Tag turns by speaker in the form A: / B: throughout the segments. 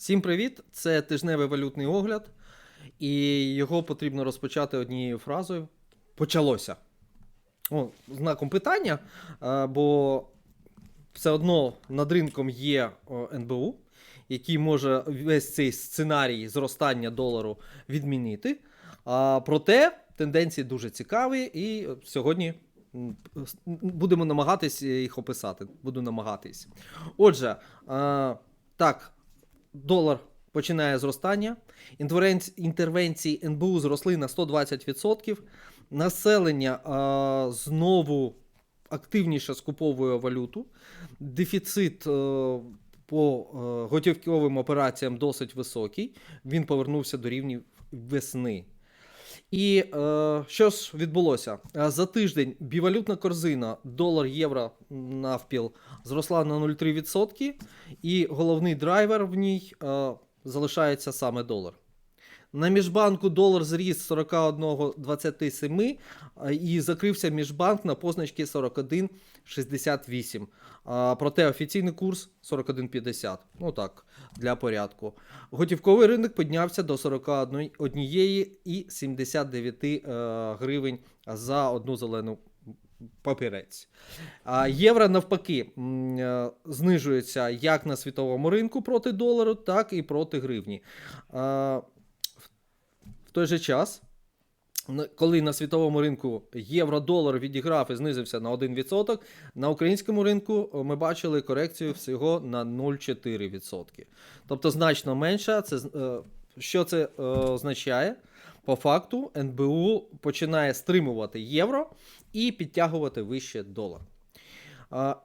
A: Всім привіт! Це тижневий валютний огляд, і його потрібно розпочати однією фразою. Почалося. О, знаком питання, бо все одно над ринком є НБУ, який може весь цей сценарій зростання долару відмінити. Проте тенденції дуже цікаві, і сьогодні будемо намагатись їх описати. Буду намагатись. Отже, так, долар починає зростання. Інтервенції НБУ зросли на 120%. Населення а, знову активніше скуповує валюту. Дефіцит е, по е, готівковим операціям досить високий. Він повернувся до рівнів весни. І е, що ж відбулося? Е, За тиждень бівалютна корзина долар євро навпіл зросла на 0,3%, і головний драйвер в ній е, залишається саме долар. На міжбанку долар зріс 41,27 е, і закрився міжбанк на позначці 41,68. Проте офіційний курс 41,50. Ну так, для порядку. Готівковий ринок піднявся до 41,79 е, гривень за одну зелену папірець. Євро навпаки е, знижується як на світовому ринку проти долару, так і проти гривні. В- той же час, коли на світовому ринку євро-долар відіграв і знизився на 1%, на українському ринку ми бачили корекцію всього на 0,4%. Тобто значно менша. Це, е, що це е, означає? По факту НБУ починає стримувати євро і підтягувати вище долар.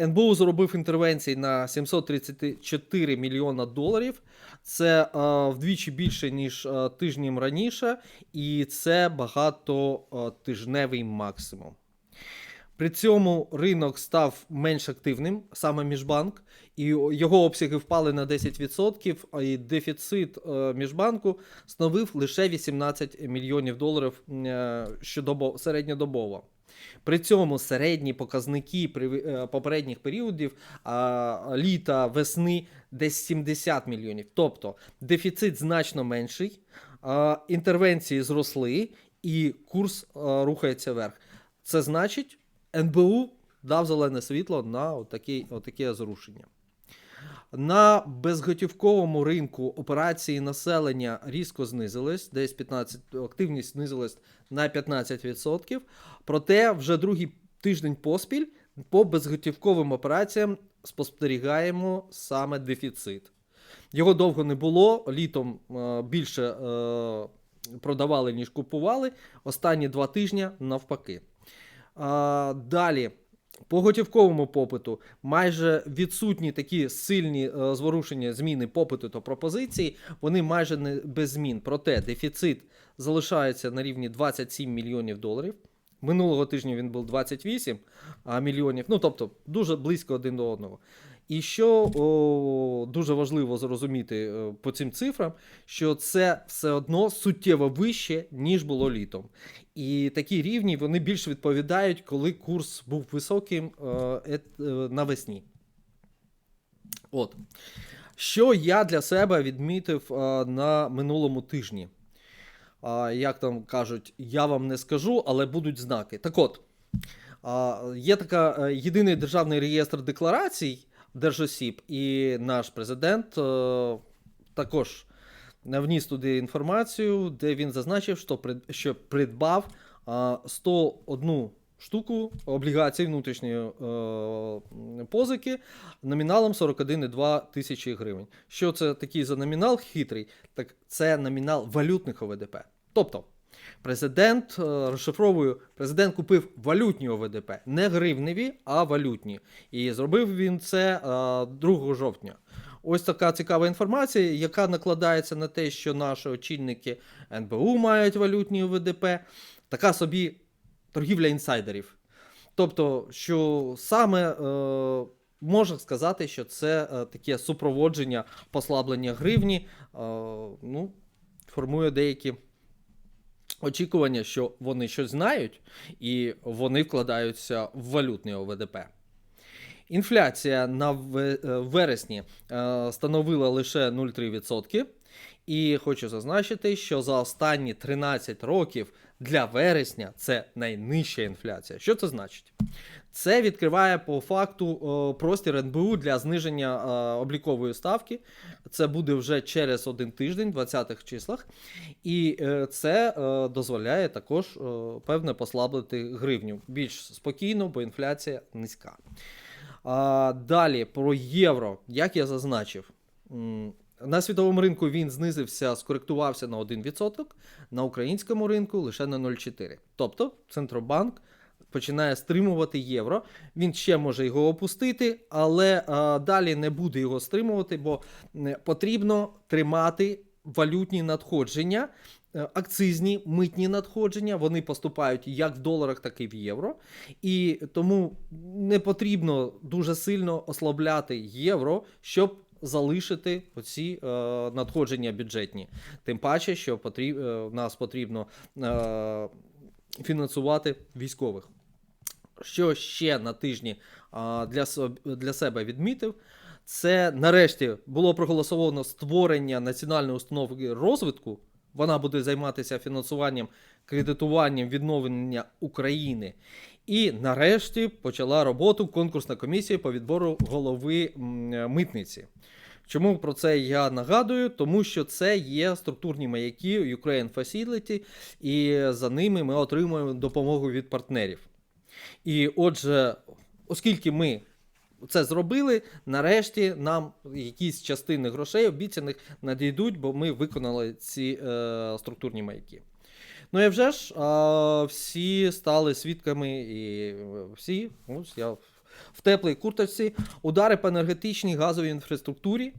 A: НБУ зробив інтервенцій на 734 мільйона доларів. Це вдвічі більше, ніж а, тижнем раніше, і це багатотижневий максимум. При цьому ринок став менш активним, саме міжбанк, і його обсяги впали на 10%, а і дефіцит е, міжбанку становив лише 18 мільйонів доларів е, щодобо, середньодобово. При цьому середні показники е, попередніх періодів літа, весни десь 70 мільйонів. Тобто дефіцит значно менший, інтервенції зросли, і курс рухається вверх. Це значить, НБУ дав зелене світло на отакі, отаке зрушення. На безготівковому ринку операції населення різко знизились, десь 15, активність знизилась на 15%. Проте вже другий тиждень поспіль по безготівковим операціям спостерігаємо саме дефіцит. Його довго не було, літом е, більше е, продавали, ніж купували. Останні два тижні навпаки. Далі. По готівковому попиту майже відсутні такі сильні е, зворушення зміни попиту та пропозиції, вони майже не без змін. Проте дефіцит залишається на рівні 27 мільйонів доларів. Минулого тижня він був 28 а, мільйонів, ну тобто дуже близько один до одного. І що о, дуже важливо зрозуміти е, по цим цифрам, що це все одно суттєво вище, ніж було літом. І такі рівні вони більш відповідають, коли курс був високим е, е, навесні. От. Що я для себе відмітив на минулому тижні? Як там кажуть, я вам не скажу, але будуть знаки. Так от, є така єдиний державний реєстр декларацій держосіб, і наш президент е, також вніс туди інформацію, де він зазначив, що, прид- що придбав а, 101 штуку облігацій внутрішньої е, позики номіналом 41,2 тисячі гривень. Що це такий за номінал хитрий? Так це номінал валютних ОВДП. Тобто, президент е, розшифровую, президент купив валютні ОВДП, не гривневі, а валютні. І зробив він це е, 2 жовтня. Ось така цікава інформація, яка накладається на те, що наші очільники НБУ мають валютні ОВДП. Така собі торгівля інсайдерів. Тобто, що саме е, можна сказати, що це е, таке супроводження послаблення гривні, е, ну, формує деякі очікування, що вони щось знають, і вони вкладаються в валютний ОВДП. Інфляція на е, вересні е, становила лише 0,3%. І хочу зазначити, що за останні 13 років для вересня це найнижча інфляція. Що це значить? Це відкриває по факту простір НБУ для зниження е, облікової ставки. Це буде вже через один тиждень, 20-х числах. І е, це е, дозволяє також певне послабити гривню більш спокійно, бо інфляція низька. Далі про євро. Як я зазначив, на світовому ринку він знизився, скоректувався на 1%, на українському ринку лише на 0,4%. Тобто Центробанк починає стримувати євро. Він ще може його опустити, але а, далі не буде його стримувати, бо потрібно тримати валютні надходження. е, Акцизні митні надходження вони поступають як в доларах, так і в євро. І тому не потрібно дуже сильно ослабляти євро, щоб залишити оці е, надходження бюджетні. Тим паче, що потріб, е, нас потрібно е, фінансувати військових. Що ще на тижні для, для себе відмітив, це нарешті було проголосовано створення національної установи розвитку. Вона буде займатися фінансуванням, кредитуванням відновлення України. І нарешті почала роботу конкурсна комісія по відбору голови митниці. Чому про це я нагадую? Тому що це є структурні маяки Ukraine Facility, і за ними ми отримуємо допомогу від партнерів. І отже, оскільки ми це зробили, нарешті нам якісь частини грошей обіцяних надійдуть, бо ми виконали ці е, структурні маяки. Ну і вже ж а, всі стали свідками, і е, всі, ось я в- теплій курточці, удари по енергетичній газовій інфраструктурі.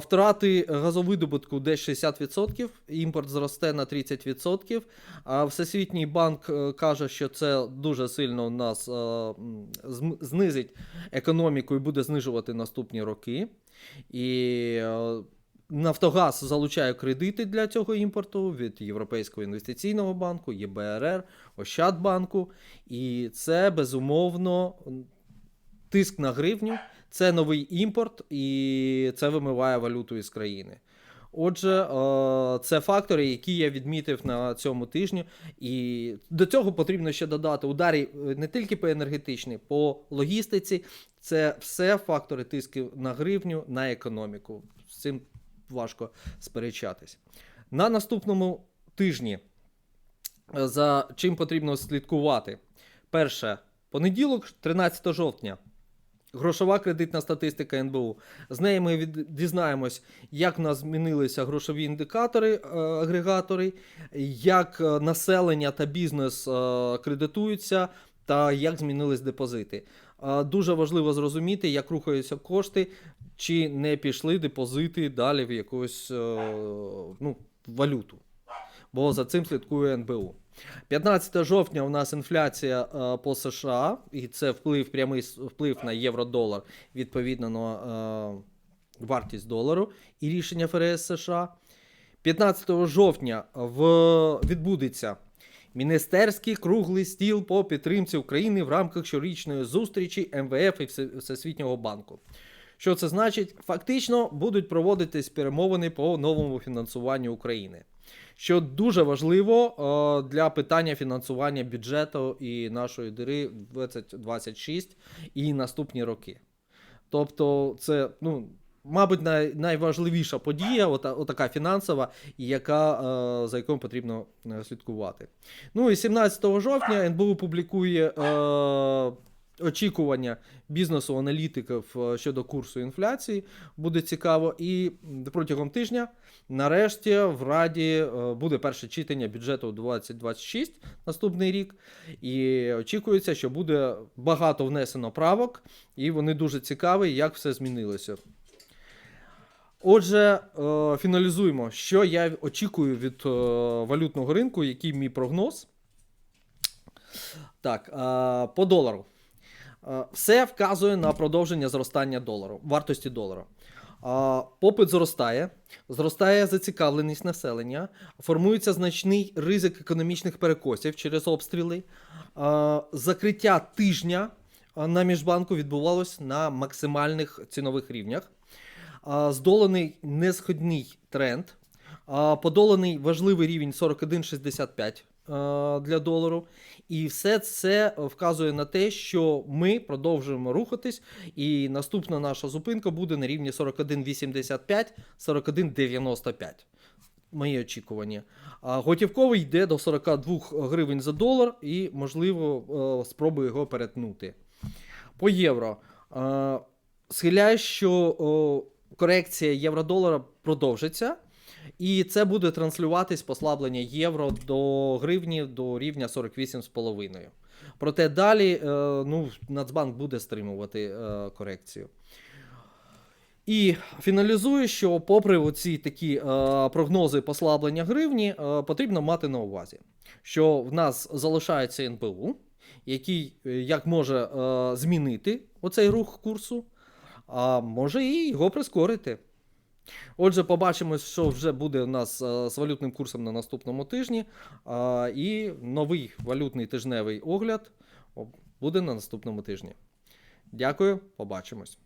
A: Втрати газовидобутку десь 60%, імпорт зросте на 30%. А Всесвітній банк е, каже, що це дуже сильно нас е, знизить економіку і буде знижувати наступні роки. І е, Нафтогаз залучає кредити для цього імпорту від Європейського інвестиційного банку, ЄБРР, Ощадбанку. І це безумовно тиск на гривню, це новий імпорт, і це вимиває валюту із країни. Отже, е, це фактори, які я відмітив на цьому тижні. І до цього потрібно ще додати ударі е, не тільки по енергетичній, по логістиці. Це все фактори тиску на гривню, на економіку. З цим важко сперечатись. На наступному тижні е, за чим потрібно слідкувати? Перше, понеділок, 13 жовтня. Грошова кредитна статистика НБУ. З неї ми дізнаємось, як в нас змінилися грошові індикатори, е, агрегатори, як е, населення та бізнес кредитуються, та як змінились депозити. Дуже важливо зрозуміти, як рухаються кошти, чи не пішли депозити далі в якусь е, ну, валюту. Бо за цим слідкує НБУ. 15 жовтня у нас інфляція е, по США, і це вплив, прямий вплив на євро-долар, відповідно на е, вартість долару і рішення ФРС США. 15 жовтня в, відбудеться міністерський круглий стіл по підтримці України в рамках щорічної зустрічі МВФ і Всесвітнього банку. Що це значить? Фактично будуть проводитись перемовини по новому фінансуванню України що дуже важливо е, для питання фінансування бюджету і нашої дири 2026 і наступні роки. Тобто, це, ну, мабуть, най, найважливіша подія, ота, отака фінансова, яка, е, за якою потрібно е, слідкувати. Ну і 17 жовтня НБУ публікує е, очікування бізнесу аналітиків е, щодо курсу інфляції. Буде цікаво. І протягом тижня Нарешті в Раді е, буде перше читання бюджету 2026 наступний рік. І очікується, що буде багато внесено правок, і вони дуже цікаві, як все змінилося. Отже, е, фіналізуємо, що я очікую від валютного ринку, який мій прогноз. Так, по долару. Е, Все вказує на продовження зростання долару, вартості долара. Попит зростає, зростає зацікавленість населення, формується значний ризик економічних перекосів через обстріли, закриття тижня на міжбанку відбувалось на максимальних цінових рівнях. А, Здолений несходний тренд, подоланий важливий рівень 41,65 а, для долару. І все це вказує на те, що ми продовжуємо рухатись, і наступна наша зупинка буде на рівні 41,85, 41,95. Мої очікування. Готівковий йде до 42 гривень за долар, і, можливо, е, спробує його перетнути. По євро. Е, Схиляю, що корекція євро-долара продовжиться, і це буде транслюватись послаблення євро до гривні до рівня 48,5. Проте далі е, ну, Нацбанк буде стримувати е, корекцію. І фіналізую, що попри оці такі е, прогнози послаблення гривні, е, потрібно мати на увазі, що в нас залишається НПУ, який е, як може е, змінити оцей рух курсу, а може і його прискорити. Отже, побачимо, що вже буде у нас е, з валютним курсом на наступному тижні. І новий валютний тижневий огляд буде на наступному тижні. Дякую, побачимось.